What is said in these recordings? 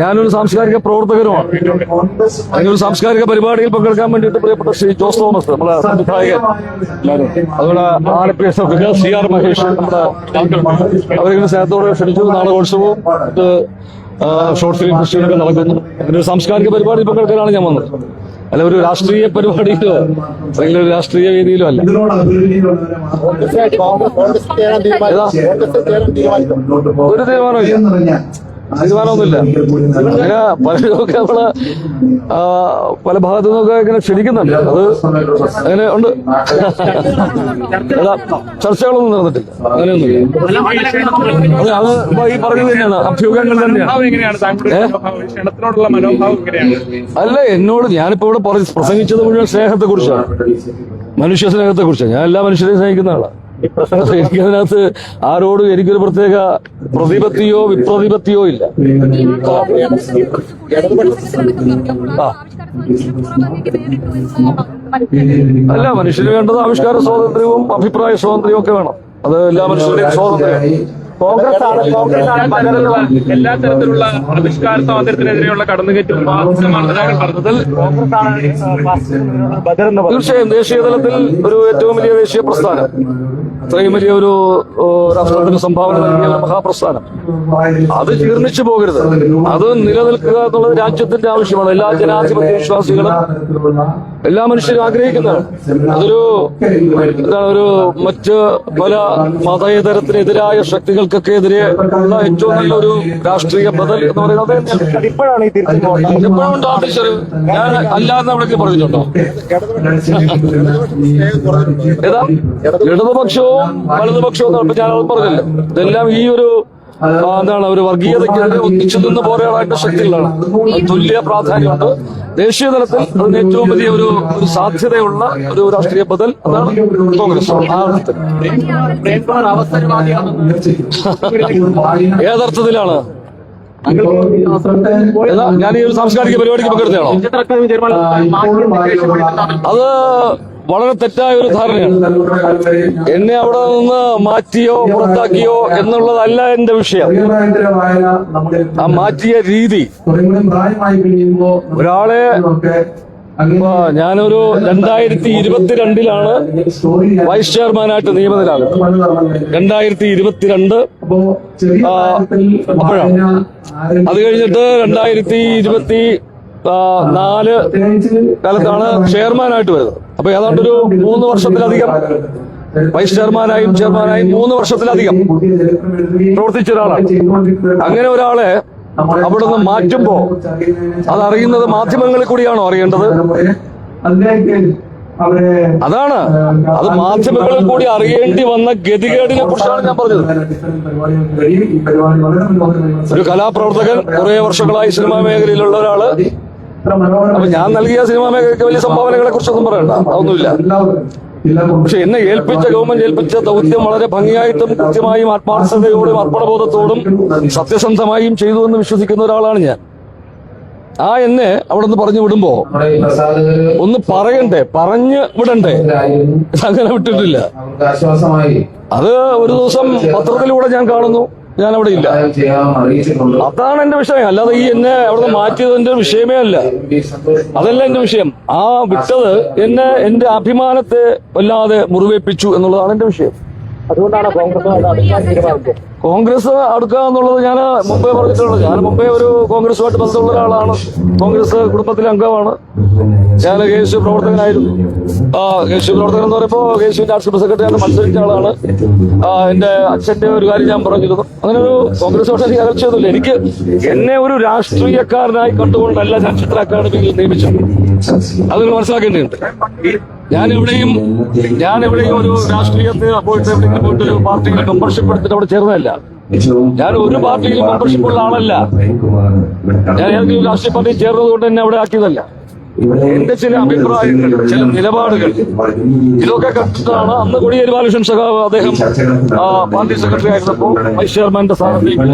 ഞാനൊരു സാംസ്കാരിക പ്രവർത്തകരുമാണ് അതിനൊരു സാംസ്കാരിക പരിപാടിയിൽ പങ്കെടുക്കാൻ വേണ്ടിയിട്ട് പ്രിയപ്പെട്ട ശ്രീ ജോസ് തോമസ് നമ്മുടെ സംവിധായകൻ. അതുപോലെ Alappuzha F C R Mahesh നമ്മുടെ അവരിങ്ങനെ സ്നേഹത്തോടെ ക്ഷണിച്ചു. നാടകോത്സവവും ഷോർട്ട് ഫിലിം ഫെസ്റ്റിവലൊക്കെ നടക്കുന്നു. അങ്ങനെ ഒരു സാംസ്കാരിക പരിപാടി പങ്കെടുക്കാനാണ് ഞാൻ വന്നത്. അല്ല ഒരു രാഷ്ട്രീയ പരിപാടിയിലോ അല്ലെങ്കിൽ ഒരു രാഷ്ട്രീയ വേദിയിലോ അല്ല. ഒരു തീരുമാനമില്ല തീരുമാനമൊന്നുമില്ല അങ്ങനെ പലരൊക്കെ നമ്മൾ പല ഭാഗത്തു നിന്നൊക്കെ ഇങ്ങനെ ക്ഷണിക്കുന്നുണ്ട്. അത് അങ്ങനെ ഉണ്ട്. ചർച്ചകളൊന്നും നടന്നിട്ടില്ല. അങ്ങനെയൊന്നുമില്ല. അത് ഈ പറഞ്ഞത് തന്നെയാണ്. അഭ്യൂഹങ്ങൾ തന്നെയാണ്. അല്ല എന്നോട് ഞാനിപ്പോ ഇവിടെ പ്രസംഗിച്ചത് മുഴുവൻ സ്നേഹത്തെ കുറിച്ചാണ് മനുഷ്യ സ്നേഹത്തെ കുറിച്ചാണ് ഞാൻ എല്ലാ മനുഷ്യരെയും സ്നേഹിക്കുന്ന ആളാണ് എനിക്കതിനകത്ത് ആരോടും എനിക്കൊരു പ്രത്യേക പ്രതിപത്തിയോ വിപ്രതിപത്തിയോ ഇല്ല. അല്ല മനുഷ്യന് വേണ്ടത് ആവിഷ്കാര സ്വാതന്ത്ര്യവും അഭിപ്രായ സ്വാതന്ത്ര്യവും ഒക്കെ വേണം. അത് എല്ലാ മനുഷ്യരുടെയും സ്വാതന്ത്ര്യം. കോൺഗ്രസ് ആണ്. കോൺഗ്രസ് ആണ് എല്ലാ തരത്തിലുള്ള ആവിഷ്കാര സ്വാതന്ത്ര്യത്തിനെതിരെയുള്ള കടന്നുകയറ്റം താങ്കൾ പറഞ്ഞതിൽ തീർച്ചയായും ദേശീയ തലത്തിൽ ഒരു ഏറ്റവും വലിയ ദേശീയ പ്രസ്ഥാനം. ഇത്രയും വലിയ ഒരു രാഷ്ട്രത്തിന് സംഭാവന നൽകിയ മഹാപ്രസ്ഥാനം. അത് ജീർണിച്ചു പോകരുത്. അത് നിലനിൽക്കുക എന്നുള്ളത് രാജ്യത്തിന്റെ ആവശ്യമാണ്. എല്ലാ ജനാധിപത്യ വിശ്വാസികളും എല്ലാ മനുഷ്യരും ആഗ്രഹിക്കുന്നതാണ്. അതൊരു എന്താണ് ഒരു മറ്റ് പല മതേതരത്തിനെതിരായ ശക്തികൾക്കൊക്കെ എതിരെ ഉള്ള ഏറ്റവും നല്ലൊരു രാഷ്ട്രീയ ബദൽ എന്ന് പറയുന്നത്. ഇപ്പോഴാണ് ഈ ഞാൻ അല്ലാന്ന് എവിടെയൊക്കെ പറഞ്ഞിട്ടുണ്ടോ? ഏതാ? ഇടതുപക്ഷവും വലതുപക്ഷവും ഞാൻ അത് പറഞ്ഞില്ല. ഇതെല്ലാം ഈ ഒരു എന്താണ് ഒരു വർഗീയതയ്ക്കെതിരെ ഒന്നിച്ചു നിന്ന് പോരാടാനുള്ള ശക്തികളാണ്. തുല്യ പ്രാധാന്യമുണ്ട്. ദേശീയ തലത്തിൽ അതിന് ഏറ്റവും വലിയ ഒരു ഒരു സാധ്യതയുള്ള ഒരു രാഷ്ട്രീയ ബദൽ അതാണ് കോൺഗ്രസ്. ആ അർത്ഥത്തിൽ ഏതർത്ഥത്തിലാണ് ഏതാ ഞാൻ ഈ ഒരു സാംസ്കാരിക പരിപാടിക്ക് പങ്കെടുത്തതാണോ? അത് വളരെ തെറ്റായ ഒരു ധാരണയാണ്. എന്നെ അവിടെ നിന്ന് മാറ്റിയോ പുറത്താക്കിയോ എന്നുള്ളതല്ല എന്റെ വിഷയം. ആ മാറ്റിയ രീതി. ഒരാളെ ഞാനൊരു രണ്ടായിരത്തി ഇരുപത്തിരണ്ടിലാണ് വൈസ് ചെയർമാനായിട്ട് നിയമിതനാകുന്നത്. രണ്ടായിരത്തി ഇരുപത്തിരണ്ട് അപ്പോഴാണ് അത് കഴിഞ്ഞിട്ട് രണ്ടായിരത്തി ഇരുപത്തി നാല് കാലത്താണ് ചെയർമാനായിട്ട് വരുന്നത്. അപ്പൊ ഏതാണ്ട് ഒരു മൂന്ന് വർഷത്തിലധികം വൈസ് ചെയർമാനായും ചെയർമാനായും മൂന്ന് വർഷത്തിലധികം പ്രവർത്തിച്ച ഒരാളാണ്. അങ്ങനെ ഒരാളെ അവിടുന്ന് മാറ്റുമ്പോ അതറിയുന്നത് മാധ്യമങ്ങളിൽ കൂടിയാണോ അറിയേണ്ടത്? അതാണ്. അത് മാധ്യമങ്ങളിൽ കൂടി അറിയേണ്ടി വന്ന ഗതികേടിനെ കുറിച്ചാണ് ഞാൻ പറഞ്ഞത്. ഒരു കലാപ്രവർത്തകൻ കുറെ വർഷങ്ങളായി സിനിമാ മേഖലയിലുള്ള ഒരാൾ അപ്പൊ ഞാൻ നൽകിയ സിനിമാ മേഖലയ്ക്ക് വലിയ സംഭാവനകളെ കുറിച്ചൊന്നും പറയണ്ട. അതൊന്നുമില്ല. പക്ഷെ എന്നെ ഏൽപ്പിച്ച ഗവൺമെന്റ് ഏൽപ്പിച്ച ദൗത്യം വളരെ ഭംഗിയായിട്ടും കൃത്യമായും ആത്മാർത്ഥതയോടും അർപ്പണബോധത്തോടും സത്യസന്ധമായും ചെയ്തു എന്ന് വിശ്വസിക്കുന്ന ഒരാളാണ് ഞാൻ. ആ എന്നെ അവിടെ നിന്ന് പറഞ്ഞു വിടുമ്പോ ഒന്ന് പറയണ്ടേ? പറഞ്ഞു വിടണ്ടേ? അങ്ങനെ വിട്ടിട്ടില്ല. അത് ഒരു ദിവസം പത്രത്തിലൂടെ ഞാൻ കാണുന്നു. ഞാൻ അവിടെ ഇല്ല അതാണ് എന്റെ വിഷയം. അല്ലാതെ ഈ എന്നെ അവിടെ മാറ്റിയത് എന്റെ വിഷയമേ അല്ല. അതല്ല എന്റെ വിഷയം. ആ വിട്ടത് എന്നെ എന്റെ അഭിമാനത്തെ വല്ലാതെ മുറിവേപ്പിച്ചു എന്നുള്ളതാണ് എന്റെ വിഷയം. അതുകൊണ്ടാണ് കോൺഗ്രസ് കോൺഗ്രസ് അടുക്കുക എന്നുള്ളത് ഞാൻ മുമ്പേ പറഞ്ഞിട്ടുള്ളത് ഞാൻ മുമ്പേ ഒരു കോൺഗ്രസുമായിട്ട് ബന്ധമുള്ള ഒരാളാണ്. കോൺഗ്രസ് കുടുംബത്തിലെ അംഗമാണ്. ഞാൻ കെ എസ് യു പ്രവർത്തകനായിരുന്നു. ആ കെ എസ് യു പ്രവർത്തകൻ എന്ന് പറയുമ്പോൾ കെ എസ് യുവിന്റെ ആർട്സ് സെക്രട്ടറി ആണ് മത്സരിച്ച ആളാണ്. എന്റെ അച്ഛന്റെ ഒരു കാര്യം ഞാൻ പറഞ്ഞിരുന്നു. അങ്ങനെ ഒരു കോൺഗ്രസുമായിട്ട് എനിക്ക് അകർച്ചയൊന്നുമില്ല എനിക്ക് എന്നെ ഒരു രാഷ്ട്രീയക്കാരനായി കണ്ടുകൊണ്ടല്ല ഞാൻ ചിത്ര അക്കാദമിയിൽ നിയമിച്ചത്. അത് നിങ്ങൾ മനസ്സിലാക്കേണ്ടതുണ്ട്. ഞാൻ എവിടെയും ഞാൻ എവിടെയും ഒരു രാഷ്ട്രീയത്തെ പോയിട്ട് എവിടെയെങ്കിലും പോയിട്ട് ഒരു പാർട്ടിയിൽ മെമ്പർഷിപ്പ് എടുത്തിട്ട് അവിടെ ചേർന്നതല്ല. ഞാൻ ഒരു പാർട്ടിയിൽ മെമ്പർഷിപ്പ് ഉള്ള ആളല്ല. ഞാൻ ഏതെങ്കിലും രാഷ്ട്രീയ പാർട്ടിയിൽ ചേർന്നത് കൊണ്ട് എന്നെ അവിടെ ആക്കിയതല്ല. എന്റെ ചില അഭിപ്രായങ്ങൾ ചില നിലപാടുകൾ ഇതൊക്കെ കണ്ടിട്ടാണ് അന്ന് കൊടിയേരി ബാലകൃഷ്ണൻ സഖാവ് അദ്ദേഹം പാർട്ടി സെക്രട്ടറി ആയിരുന്നപ്പോൾ വൈസ് ചെയർമാന്റെ സ്ഥാനത്തേക്ക്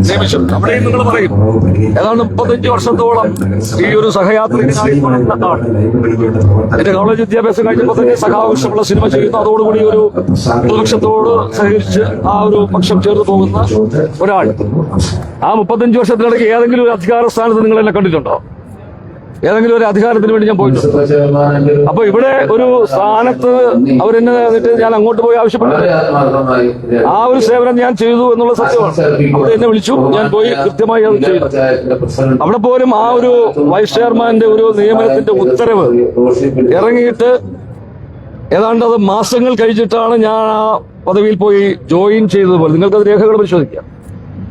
നിയമിച്ചത് അവിടെ നിങ്ങൾ പറയും. ഏതാണ്ട് മുപ്പത്തഞ്ച് വർഷത്തോളം ഈ ഒരു സഹയാത്രികനായി എന്റെ കോളേജ് വിദ്യാഭ്യാസം കഴിഞ്ഞപ്പോൾ തന്നെ സഖാവശ്യമുള്ള സിനിമ ചെയ്യുന്ന. അതോടുകൂടി ഒരു പ്രതിപക്ഷത്തോട് സഹകരിച്ച് ആ ഒരു പക്ഷം ചേർന്ന് പോകുന്ന ഒരാൾ. ആ മുപ്പത്തഞ്ച് വർഷത്തിനിടയ്ക്ക് ഏതെങ്കിലും ഒരു അധികാര സ്ഥാനത്ത് നിങ്ങൾ എന്നെ കണ്ടിട്ടുണ്ടോ? ഏതെങ്കിലും ഒരു അധികാരത്തിന് വേണ്ടി ഞാൻ പോയിട്ടുണ്ട്. അപ്പൊ ഇവിടെ ഒരു സ്ഥാനത്ത് അവരെന്നെ എന്നിട്ട് ഞാൻ അങ്ങോട്ട് പോയി ആവശ്യപ്പെട്ടു ആ ഒരു സേവനം ഞാൻ ചെയ്തു എന്നുള്ള സത്യമാണ്. അവിടെ എന്നെ വിളിച്ചു ഞാൻ പോയി കൃത്യമായി അത് ചെയ്തു. അവിടെ പോലും ആ ഒരു വൈസ് ചെയർമാന്റെ ഒരു നിയമനത്തിന്റെ ഉത്തരവ് ഇറങ്ങിയിട്ട് ഏതാണ്ട് അത് മാസങ്ങൾ കഴിച്ചിട്ടാണ് ഞാൻ ആ പദവിയിൽ പോയി ജോയിൻ ചെയ്തത് പോലെ നിങ്ങൾക്കത് രേഖകൾ പരിശോധിക്കാം.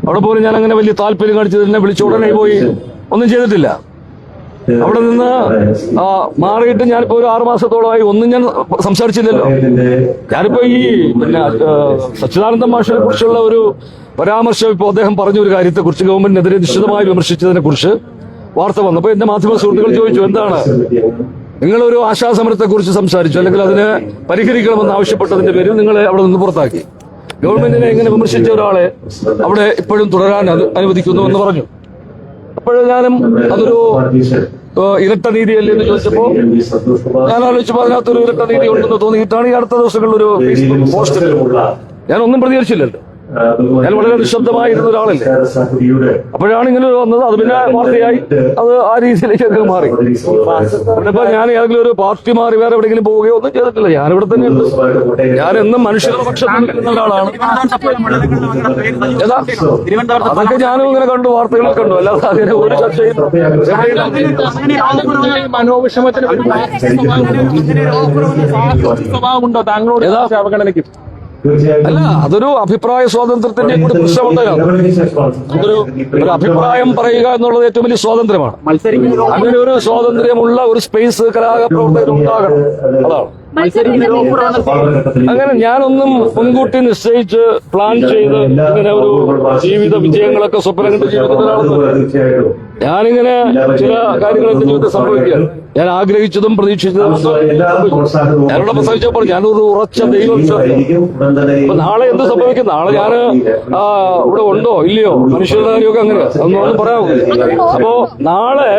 അവിടെ പോലും ഞാൻ അങ്ങനെ വലിയ താല്പര്യം കാണിച്ചത് എന്നെ വിളിച്ച ഉടനെ പോയി ഒന്നും ചെയ്തിട്ടില്ല. അവിടെ നിന്ന് മാറിയിട്ട് ഞാനിപ്പോ ഒരു ആറു മാസത്തോളമായി ഒന്നും ഞാൻ സംസാരിച്ചില്ലല്ലോ. ഞാനിപ്പോ ഈ പിന്നെ സച്ചിദാനന്ദ മാഷിനെ കുറിച്ചുള്ള ഒരു പരാമർശം ഇപ്പോൾ അദ്ദേഹം പറഞ്ഞ ഒരു കാര്യത്തെ കുറിച്ച് ഗവൺമെന്റിനെതിരെ നിശ്ചിതമായി വിമർശിച്ചതിനെ കുറിച്ച് വാർത്ത വന്നപ്പോൾ എന്റെ മാധ്യമ സുഹൃത്തുക്കൾ ചോദിച്ചു എന്താണ്? നിങ്ങളൊരു ആശാസമരത്തെ കുറിച്ച് സംസാരിച്ചു അല്ലെങ്കിൽ അതിനെ പരിഹരിക്കണമെന്ന് ആവശ്യപ്പെട്ടതിന്റെ പേരിൽ നിങ്ങളെ അവിടെ നിന്ന് പുറത്താക്കി. ഗവൺമെന്റിനെ എങ്ങനെ വിമർശിച്ച ഒരാളെ അവിടെ ഇപ്പോഴും തുടരാൻ അനുവദിക്കുന്നു എന്ന് പറഞ്ഞു. അപ്പോഴും ഞാനും അതൊരു ഇരട്ട നീതിയല്ലേ എന്ന് ചോദിച്ചപ്പോ ഞാൻ ആലോചിച്ചപ്പോ അതിനകത്തൊരു ഇരട്ട നീതി ഉണ്ടെന്ന് തോന്നിയിട്ടാണ് ഈ അടുത്ത ദിവസങ്ങളിൽ ഒരു ഫേസ്ബുക്ക് പോസ്റ്റിൽ ഞാൻ ഒന്നും പ്രതികരിച്ചില്ലല്ലോ. ഞാൻ വളരെ നിശബ്ദമായിരുന്ന ഒരാളല്ലേ അപ്പോഴാണ് ഇങ്ങനെ വന്നത് അത് പിന്നെ വാർത്തയായി അത് ആ രീതിയിലേക്കൊക്കെ മാറി ഇപ്പൊ ഞാൻ ഏതെങ്കിലും ഒരു പാർട്ടി മാറി വേറെ എവിടെയെങ്കിലും പോവുകയോ ഒന്നും ചെയ്തിട്ടില്ല ഞാനിവിടെ തന്നെ ഉണ്ട് ഞാൻ എന്നും മനുഷ്യരുടെ പക്ഷത്തിൽ നിൽക്കുന്ന ഒരാളാണ്? അതൊക്കെ ഞാനും ഇങ്ങനെ കണ്ടു വാർത്തകൾ കണ്ടു അല്ലാതെ അതിനെ ഒരു ചർച്ചയും മനോവിഷമത്തിന് ഒരു സ്വഭാവമുണ്ടോ താങ്കളോട് ഏതാ? അവഗണനയ്ക്ക് അല്ല അതൊരു അഭിപ്രായ സ്വാതന്ത്ര്യത്തിന്റെ കൂടി പ്രശ്നമുണ്ട് അതൊരു ഒരു അഭിപ്രായം പറയുക എന്നുള്ളത് ഏറ്റവും വലിയ സ്വാതന്ത്ര്യമാണ്. അങ്ങനെ ഒരു സ്വാതന്ത്ര്യമുള്ള ഒരു സ്പേസ് കലാപ്രവർത്തകർ ഉണ്ടാകണം. അതാണ്. അങ്ങനെ ഞാനൊന്നും മുൻകൂട്ടി നിശ്ചയിച്ച് പ്ലാൻ ചെയ്ത് ഇങ്ങനെ ഒരു ജീവിത വിജയങ്ങളൊക്കെ സ്വപ്നം കണ്ട് ജീവിതത്തിലാണെന്ന് ഞാനിങ്ങനെ ചില കാര്യങ്ങൾ എന്റെ ജീവിതത്തിൽ സംഭവിക്കുകയാണ് ഞാൻ ആഗ്രഹിച്ചതും പ്രതീക്ഷിച്ചതും. ഞാനിവിടെ പ്രസവിച്ചപ്പോൾ ഞാനൊരു ഉറച്ച ദൈവവിശ്വാസം അപ്പൊ നാളെ എന്ത് സംഭവിക്കും? നാളെ ഞാൻ ഇവിടെ ഉണ്ടോ? ഇല്ലയോ? മനുഷ്യരുടെ കാര്യമൊക്കെ അങ്ങനെ ഒന്നും പറയാൻ അപ്പോ നാളെ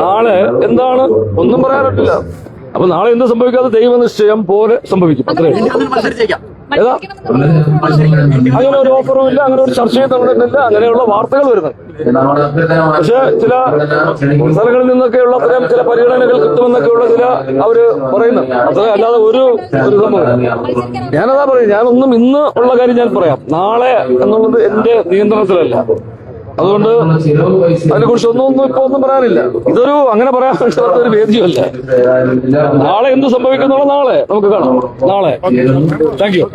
നാളെ എന്താണ്? ഒന്നും പറയാനിട്ടില്ല അപ്പൊ നാളെ എന്ത് സംഭവിക്കാതെ ദൈവനിശ്ചയം പോലെ സംഭവിക്കും. അത്രേ ഏതാ? അങ്ങനെ ഒരു ഓഫറും ഇല്ല അങ്ങനെ ഒരു ചർച്ചയും നടന്നിട്ടില്ല അങ്ങനെയുള്ള വാർത്തകൾ വരുന്നുണ്ട് പക്ഷെ ചില സ്ഥലങ്ങളിൽ നിന്നൊക്കെയുള്ള അത്തരം ചില പരിഗണനകൾ കിട്ടുമെന്നൊക്കെയുള്ള ചില അവർ പറയുന്നു. അത്ര അല്ലാതെ ഒരു ഒരു സംഭവം ഞാനതാ പറയും ഞാനൊന്നും ഇന്ന് ഉള്ള കാര്യം ഞാൻ പറയാം. നാളെ എന്നുള്ളത് എന്റെ നിയന്ത്രണത്തിലല്ല. അതുകൊണ്ട് അതിനെ കുറിച്ച് ഒന്നും ഒന്നും ഇപ്പൊ ഒന്നും പറയാനില്ല. ഇതൊരു അങ്ങനെ പറയാൻ പറ്റാത്ത ഒരു വേദിയല്ല നാളെ എന്ത് സംഭവിക്കുന്നുള്ള നാളെ നമുക്ക് കാണാം. നാളെ. Thank you